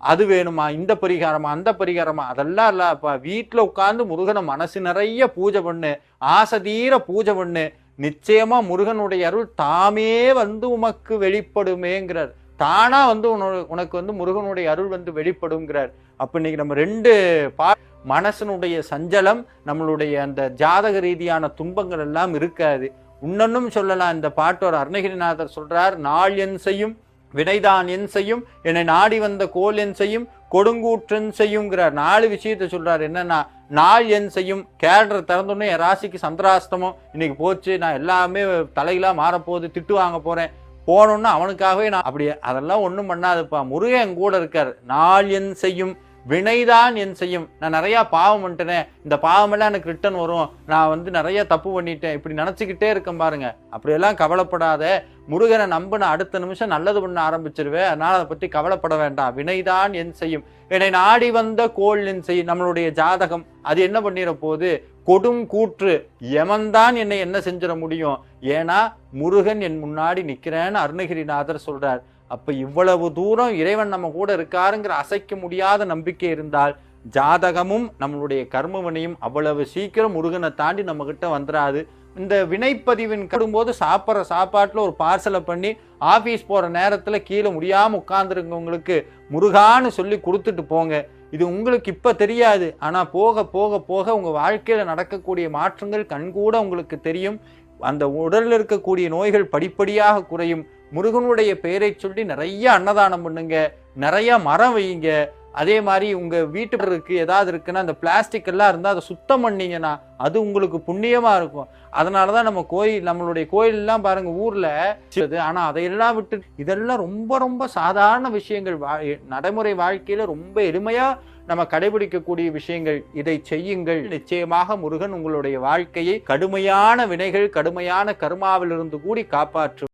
அது வேணுமா? இந்த பரிகாரமா? அந்த பரிகாரமா? அதெல்லாம் இல்லப்பா வீட்டில் உட்காந்து முருகனை மனசு நிறைய பூஜை பண்ணு. ஆசை தீர பூஜை பண்ணு. நிச்சயமா முருகனுடைய அருள் தாமே வந்து உமக்கு வெளிப்படுமேங்கிறார். தானா வந்து உனக்கு வந்து முருகனுடைய அருள் வந்து வெளிப்படுங்கிறார் அப்போ இன்னைக்கு நம்ம ரெண்டு பா மனசனுடைய சஞ்சலம் நம்மளுடைய அந்த ஜாதக ரீதியான துன்பங்கள் எல்லாம் இருக்காது. இன்னொன்னும் சொல்லலாம். இந்த பாட்டோர் அருணகிரிநாதர் சொல்றார் நாள் என் செய்யும் வினைதான் என் செய்யும்? என்னை நாடி வந்த கோல் என் செய்யும்? கொடுங்கூற்றன் செய்யுங்கிற நாலு விஷயத்த சொல்றார். என்னன்னா நாள் என் செய்யும்? கேலண்டர் திறந்தோடனே என் ராசிக்கு சந்திராஷ்டமம். இன்னைக்கு போச்சு. நான் எல்லாமே தலைகளா மாறப்போகுது. திட்டு வாங்க போறேன். போனோன்னு அவனுக்காகவே நான் அப்படி அதெல்லாம் ஒன்றும் பண்ணாதுப்பா. முருகன் கூட இருக்கார். நாள் என் செய்யும்? வினைதான் என் செய்யும். நான் நிறையா பாவம் பண்ணிட்டேனே இந்த பாவமெல்லாம் எனக்கு ரிட்டன் வரும். நான் வந்து நிறைய தப்பு பண்ணிட்டேன். இப்படி நினச்சிக்கிட்டே இருக்கேன் பாருங்க. அப்படியெல்லாம் கவலைப்படாத. முருகனை நம்பின அடுத்த நிமிஷம் நல்லது பண்ண ஆரம்பிச்சிருவேன். அதனால் அதை பற்றி கவலைப்பட வேண்டாம். வினைதான் என் செய்யும். என்னை நாடி வந்த கோள் என் செய்யும் நம்மளுடைய ஜாதகம். அது என்ன பண்ணிட போது கொடும் கூற்று. யமன்தான் என்னை என்ன செஞ்சிட முடியும்? ஏன்னா முருகன் என் முன்னாடி நிற்கிறேன்னு அருணகிரிநாதர் சொல்றார். அப்போ இவ்வளவு தூரம் இறைவன் நம்ம கூட இருக்காருங்கிற அசைக்க முடியாத நம்பிக்கை இருந்தால் ஜாதகமும் நம்மளுடைய கர்மவினையும் அவ்வளவு சீக்கிரம் முருகனை தாண்டி நம்ம கிட்ட வந்துடாது இந்த வினைப்பதிவின் கடும்போது சாப்பிட்ற சாப்பாட்டில் ஒரு பார்சலை பண்ணி ஆஃபீஸ் போகிற நேரத்தில் கீழே முடியாமல் உட்காந்துருக்கவங்களுக்கு முருகான்னு சொல்லி கொடுத்துட்டு போங்க. இது உங்களுக்கு இப்போ தெரியாது. ஆனால் போக போக போக உங்கள் வாழ்க்கையில் நடக்கக்கூடிய மாற்றங்கள் கண்கூட உங்களுக்கு தெரியும். அந்த உடலில் இருக்கக்கூடிய நோய்கள் படிப்படியாக குறையும். முருகனுடைய பெயரை சொல்லி நிறைய அன்னதானம் பண்ணுங்க. நிறைய மரம் வையுங்க. அதே மாதிரி உங்க இருக்கு ஏதாவது இருக்குன்னா அந்த பிளாஸ்டிக் எல்லாம் இருந்தால் அதை சுத்தம் பண்ணீங்கன்னா அது உங்களுக்கு புண்ணியமா இருக்கும். அதனால தான் நம்ம கோயில் நம்மளுடைய கோயிலெல்லாம் பாருங்க ஊர்ல ஆனால் ஆனா அதையெல்லாம் விட்டு இதெல்லாம் ரொம்ப ரொம்ப சாதாரண விஷயங்கள். வா நடைமுறை வாழ்க்கையில ரொம்ப எளிமையா நம்ம கடைபிடிக்கக்கூடிய விஷயங்கள் இதை செய்யுங்கள். நிச்சயமாக முருகன் உங்களுடைய வாழ்க்கையை கடுமையான வினைகள் கடுமையான கர்மாவிலிருந்து கூடி காப்பாற்றும்.